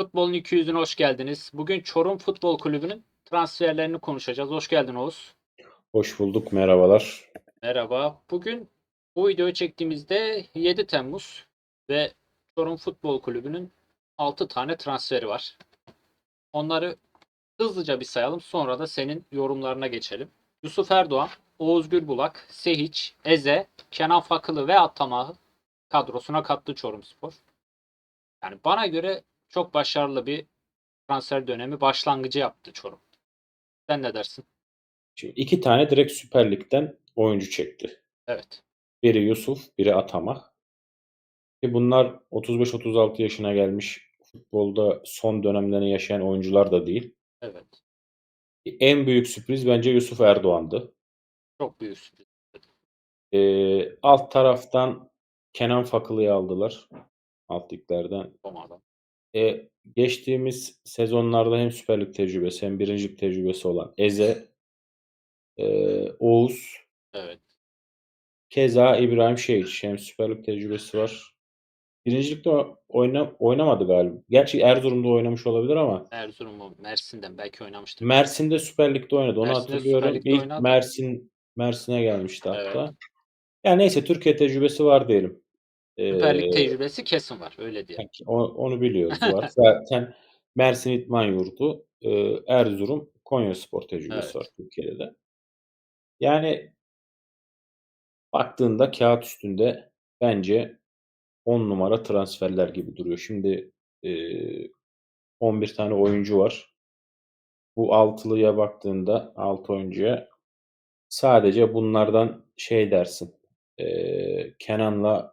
Futbolun 200'üne hoş geldiniz. Bugün Çorum Futbol Kulübü'nün transferlerini konuşacağız. Hoş geldin Oğuz. Hoş bulduk, merhabalar. Merhaba. Bugün bu videoyu çektiğimizde 7 Temmuz ve Çorum Futbol Kulübü'nün 6 tane transferi var. Onları hızlıca bir sayalım. Sonra da senin yorumlarına geçelim. Yusuf Erdoğan, Oğuz Gülbulak, Sehiç, Eze, Kenan Fakılı ve Atamah'ı kadrosuna kattı Çorumspor. Yani bana göre çok başarılı bir transfer dönemi başlangıcı yaptı Çorum. Sen ne dersin? Şimdi iki tane direkt Süper Lig'den oyuncu çekti. Evet. Biri Yusuf, biri Atama. Ki bunlar 35-36 yaşına gelmiş futbolda son dönemlerini yaşayan oyuncular da değil. Evet. En büyük sürpriz bence Yusuf Erdoğan'dı. Çok büyük sürpriz. Ee, alt taraftan Kenan Fakılı'yı aldılar. Alt liglerden. Olmadan. E, geçtiğimiz sezonlarda hem Süper Lig tecrübesi hem Birinci Lig tecrübesi olan Eze, e, Oğuz, Evet. keza İbrahim Şehiç hem Süper Lig tecrübesi var. Birinci Lig'de oyna, oynamadı galiba. Gerçi Erzurum'da oynamış olabilir ama Erzurum'u Mersin'den belki oynamıştır. Mersin'de Süper Lig'de oynadı. Onu Mersin'de hatırlıyorum. İlk oynadı. Mersin Mersin'e gelmişti hatta. Evet. Yani neyse Türkiye tecrübesi var diyelim. Süper Lig tecrübesi kesin var. Öyle o- onu biliyoruz var. Zaten Mersin İdman Yurdu, Erzurum, Konyaspor tecrübesi Evet. var Türkiye'de de. Yani baktığında kağıt üstünde bence 10 numara transferler gibi duruyor. Şimdi e, 11 tane oyuncu var. Bu altılıya baktığında 6 oyuncuya sadece bunlardan şey dersin. e, Kenan'la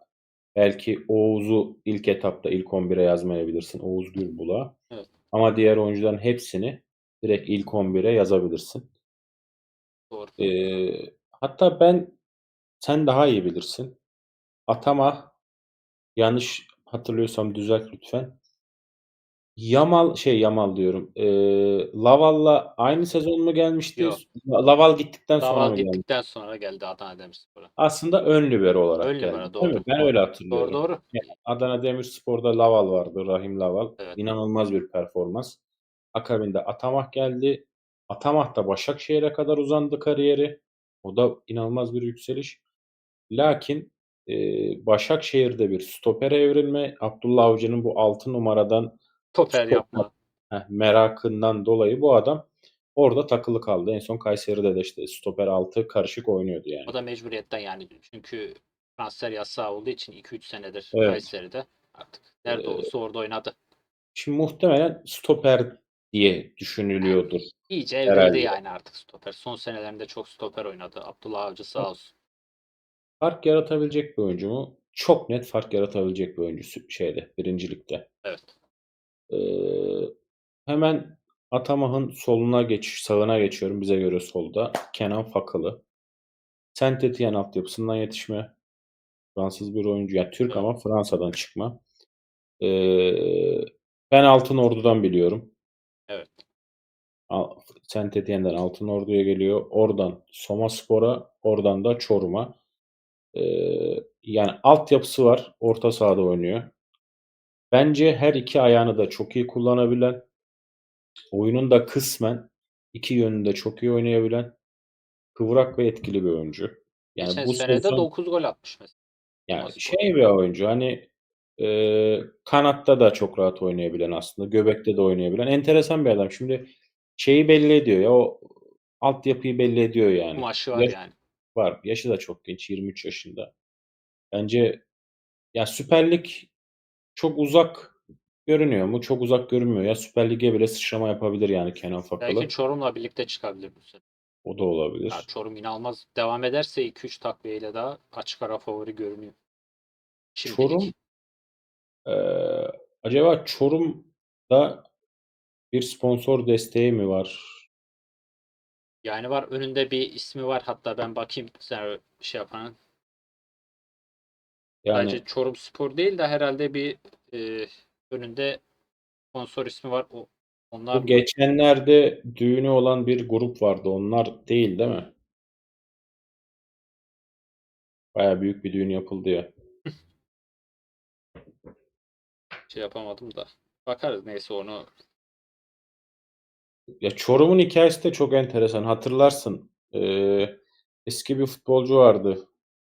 belki Oğuz'u ilk etapta ilk 11'e yazmayabilirsin. Oğuz Gülbulak'a. Evet. Ama diğer oyuncuların hepsini direkt ilk 11'e yazabilirsin. Doğru. Ee, hatta ben sen daha iyi bilirsin. Atama yanlış hatırlıyorsam düzelt lütfen. Yamal şey Yamal diyorum. Ee, Laval'la aynı sezon mu gelmişti? Yok. Laval gittikten sonra Daval mı geldi? gittikten sonra geldi Adana Demirspor'a. Aslında ön libero olarak Ön geldi. libero, değil doğru. mi? Ben Doğru. öyle hatırlıyorum. Doğru doğru. Adana Demirspor'da Laval vardı. Rahim Laval. Evet. İnanılmaz bir performans. Akabinde Atamah geldi. Atamah da Başakşehir'e kadar uzandı kariyeri. O da inanılmaz bir yükseliş. Lakin e, Başakşehir'de bir stopere evrilme. Abdullah Avcı'nın bu 6 numaradan Stop yapma. heh, merakından dolayı bu adam orada takılı kaldı. En son Kayseri'de de işte stoper 6 karışık oynuyordu yani. O da mecburiyetten yani. Çünkü transfer yasağı olduğu için 2-3 senedir Evet. Kayseri'de artık nerede Ee, olursa orada oynadı. Şimdi muhtemelen stoper diye düşünülüyordur. İyice evrildi yani artık stoper. Son senelerinde çok stoper oynadı. Abdullah Avcı sağ olsun. Fark yaratabilecek bir oyuncu mu? Çok net fark yaratabilecek bir oyuncu şeyde, birincilikte. Evet. Ee, hemen Atamah'ın soluna geç, sağına geçiyorum. Bize göre solda. Kenan Fakalı. Saint Etienne altyapısından yetişme. Fransız bir oyuncu. Yani Türk ama Fransa'dan çıkma. Ee, ben Altın Ordu'dan biliyorum. Evet. Saint Etienne'den Altın Ordu'ya geliyor. Oradan Somaspor'a, oradan da Çorum'a. Ee, yani altyapısı var. Orta sahada oynuyor. Bence her iki ayağını da çok iyi kullanabilen, oyunun da kısmen iki yönünde çok iyi oynayabilen, kıvrak ve etkili bir oyuncu. Yani Geçen bu senede sezon 9 gol atmış mesela. yani Somaspor. şey bir oyuncu hani e, kanatta da çok rahat oynayabilen aslında. Göbekte de oynayabilen. Enteresan bir adam. Şimdi şeyi belli ediyor ya o altyapıyı belli ediyor yani. Kumaşı var Yaş- yani. var. Yaşı da çok genç. 23 yaşında. Bence ya Süper Lig çok uzak görünüyor mu? Çok uzak görünmüyor. Ya Süper Lig'e bile sıçrama yapabilir yani Kenan Fakalı. Belki Çorum'la birlikte çıkabilir bu sene. O da olabilir. Ya Çorum inanılmaz devam ederse 2-3 takviyeyle daha açık ara favori görünüyor. Şimdilik. Çorum eee, acaba Çorum'da bir sponsor desteği mi var? Yani var önünde bir ismi var. Hatta ben bakayım sen şey yapan. Yani Sadece Çorum Spor değil de herhalde bir e, önünde sponsor ismi var. O, onlar bu geçenlerde düğünü olan bir grup vardı. Onlar değil değil mi? Baya büyük bir düğün yapıldı ya. şey yapamadım da Bakarız neyse onu. Ya Çorum'un hikayesi de çok enteresan. Hatırlarsın. eee, eski bir futbolcu vardı.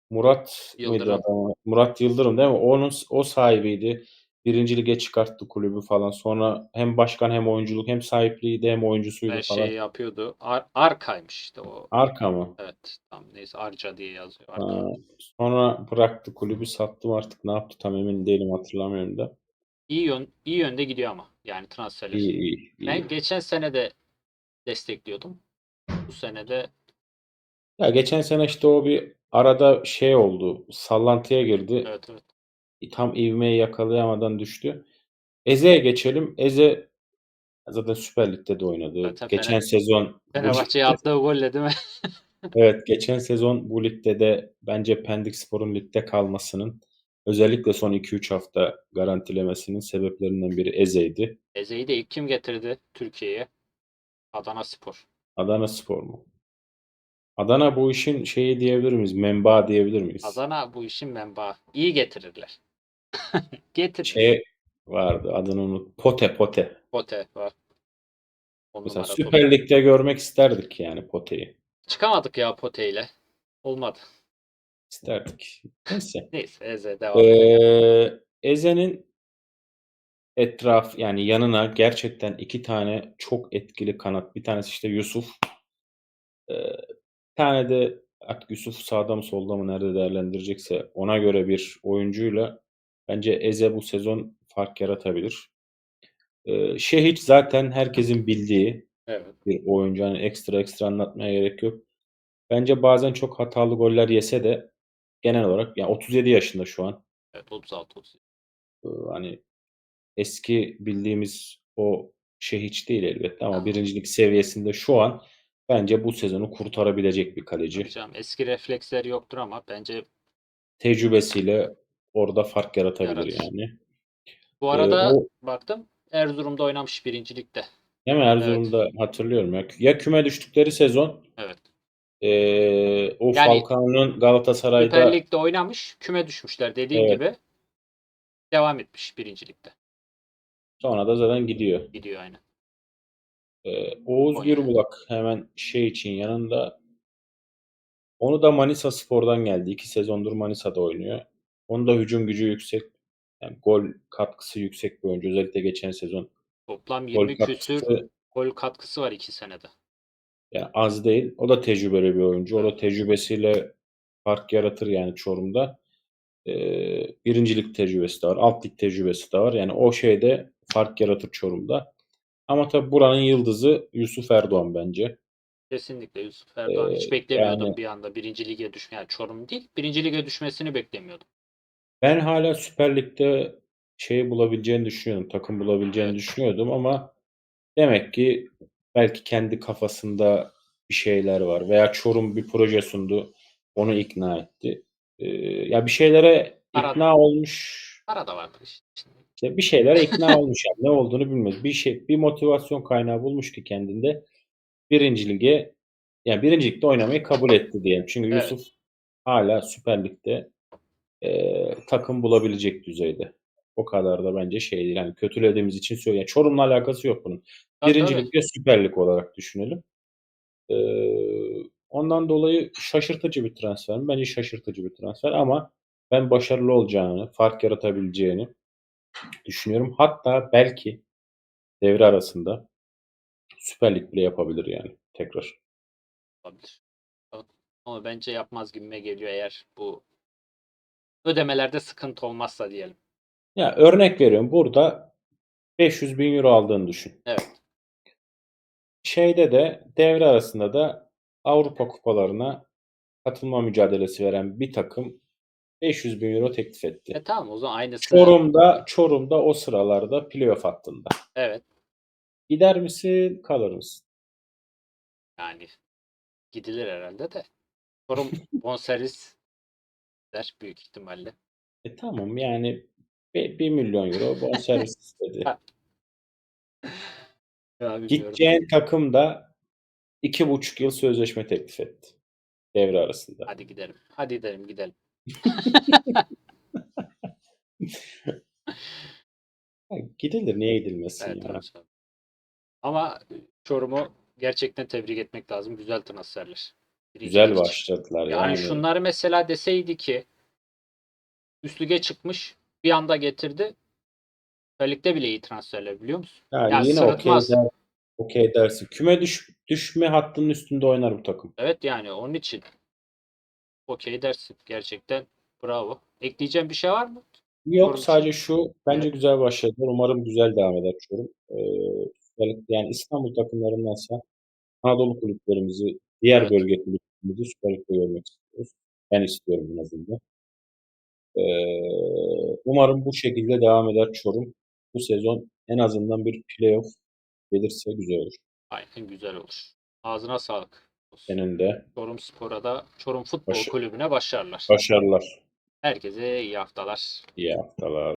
Murat mıydı Yıldırım. adamı? Murat Yıldırım değil mi? Onun o sahibiydi. Birinci lige çıkarttı kulübü falan. Sonra hem başkan hem oyunculuk hem sahipliğiydi hem oyuncusuydu Her falan. şeyi yapıyordu. Ar Arkaymış işte o. Arka mı? Evet. Tamam neyse Arca diye yazıyor. Arka. Ha, sonra bıraktı kulübü sattım artık ne yaptı tam emin değilim hatırlamıyorum da. İyi yön iyi yönde gidiyor ama. Yani transferler. İyi iyi. iyi. Ben geçen sene de destekliyordum. Bu sene de Ya geçen sene işte o bir arada şey oldu. Sallantıya girdi. evet evet. Tam ivmeyi yakalayamadan düştü. Eze'ye geçelim. Eze zaten Süper Lig'de de oynadı. Zaten geçen Fener- sezon bu Fenerbahçe'ye ligde- attığı golle değil mi? Evet, geçen sezon bu ligde de bence Pendik Spor'un ligde kalmasının özellikle son 2-3 hafta garantilemesinin sebeplerinden biri Eze'ydi. Eze'yi de ilk kim getirdi Türkiye'ye? Adana Spor. Adana Spor mu? Adana bu işin şeyi diyebilir miyiz? Menba diyebilir miyiz? Adana bu işin menbaı. İyi getirirler. Getir. Şey vardı adını unut. Pote Pote. Pote var. On Mesela numara Süper. Lig'de görmek isterdik yani Pote'yi. Çıkamadık ya Pote ile. Olmadı. İsterdik. Neyse. Neyse Eze devam. Ee, Eze'nin etraf yani yanına gerçekten iki tane çok etkili kanat. Bir tanesi işte Yusuf. Ee, tane de artık Yusuf sağda mı solda mı nerede değerlendirecekse ona göre bir oyuncuyla bence Eze bu sezon fark yaratabilir. Ee, Şehiç zaten herkesin bildiği Evet. bir oyuncu. Hani ekstra ekstra anlatmaya gerek yok. Bence bazen çok hatalı goller yese de genel olarak yani 37 yaşında şu an. Evet 36 37. Ee, hani eski bildiğimiz o şey hiç değil elbette ama Tamam. birincilik seviyesinde şu an bence bu sezonu kurtarabilecek bir kaleci. Canım, eski refleksleri yoktur ama bence Tecrübesiyle orada fark yaratabilir Yaratır. yani. bu arada o- baktım Erzurum'da oynamış birincilikte. Değil mi? Erzurum'da hatırlıyorum ya. Ya küme düştükleri sezon Evet. eee, o Yani Falcao'nun Galatasaray'da Süper Lig'de oynamış. Küme düşmüşler dediğin Evet. gibi. Devam etmiş birincilikte. sonra da zaten gidiyor. Gidiyor aynı. Ee, Oğuz. Gürbulak hemen şey için yanında. Onu da Manisa Spor'dan geldi. İki sezondur Manisa'da oynuyor. Onun da hücum gücü yüksek. Yani gol katkısı yüksek bir oyuncu. Özellikle geçen sezon Toplam gol 20 küsür katkısı gol katkısı var iki senede. yani az değil. O da tecrübeli bir oyuncu. O da tecrübesiyle fark yaratır yani Çorum'da. Ee, birincilik tecrübesi de var. Alt lig tecrübesi de var. Yani o şeyde fark yaratır Çorum'da. Ama tabii buranın yıldızı Yusuf Erdoğan bence. Kesinlikle Yusuf Erdoğan. Hiç Ee, beklemiyordum yani- bir anda birinci lige düşme. Yani Çorum değil. Birinci lige düşmesini beklemiyordum. Ben hala Süper Lig'de şey bulabileceğini düşünüyordum. Takım bulabileceğini Evet. düşünüyordum ama demek ki belki kendi kafasında bir şeyler var. Veya Çorum bir proje sundu. Onu ikna etti. Ee, ya bir şeylere Arada. ikna olmuş. Para da vardır işte. İşte bir şeylere ikna olmuş yani. Ne olduğunu bilmiyoruz. Bir şey, bir motivasyon kaynağı bulmuş ki kendinde. Birinci lige, yani birinci ligde oynamayı kabul etti diyelim. Çünkü Evet. Yusuf hala Süper Lig'de e, takım bulabilecek düzeyde. O kadar da bence şey değil. Yani kötülediğimiz için söylüyorum. Yani Çorum'la alakası yok bunun. Birinci. Lig'de Süper Lig olarak düşünelim. E, ondan dolayı şaşırtıcı bir transfer? Bence şaşırtıcı bir transfer ama ben başarılı olacağını, fark yaratabileceğini düşünüyorum. Hatta belki devre arasında Süper Lig bile yapabilir yani tekrar. Olabilir. Ama bence yapmaz gibime geliyor eğer bu ödemelerde sıkıntı olmazsa diyelim. Ya örnek veriyorum. Burada 500 bin euro aldığını düşün. Evet. Şeyde de devre arasında da Avrupa kupalarına katılma mücadelesi veren bir takım 500 bin euro teklif etti. E tamam o zaman aynısını. Çorum'da, Çorum'da o sıralarda playoff hattında. Evet. Gider misin, kalır mısın? Yani gidilir herhalde de. Çorum bonservis der büyük ihtimalle. E tamam yani 1 milyon euro bonservis istedi. Ya. Gideceğin takım da 2,5 yıl sözleşme teklif etti. Devre arasında. Hadi gidelim. Hadi gidelim gidelim. Ya gidilir niye gidilmesin Evet, ya. canım. Ama Çorum'u gerçekten tebrik etmek lazım. Güzel transferler. Güzel için. başladılar Yani yani. şunları mesela deseydi ki üst lige çıkmış bir anda getirdi. Süper Lig'de bile iyi transferler biliyor musun? Yani Ya yine okey sırıtmaz. der, okey dersin. Küme düş, düşme hattının üstünde oynar bu takım. Evet yani onun için okey dersin. Gerçekten bravo. Ekleyeceğim bir şey var mı? Yok Çorum sadece şu bence güzel başladılar. Umarım güzel devam eder Çorum. Ee, yani İstanbul takımlarındansa Anadolu kulüplerimizi, diğer Evet. bölge kulüplerimizi Süper Lig'de görmek istiyoruz. Ben istiyorum en azından. Ee, umarım bu şekilde devam eder Çorum. Bu sezon en azından bir playoff gelirse güzel olur. Aynen güzel olur. Ağzına sağlık. Senin de Çorum Spor'a da Çorum Futbol Başı- Kulübü'ne başarılar. başarılar. Herkese iyi haftalar. İyi haftalar.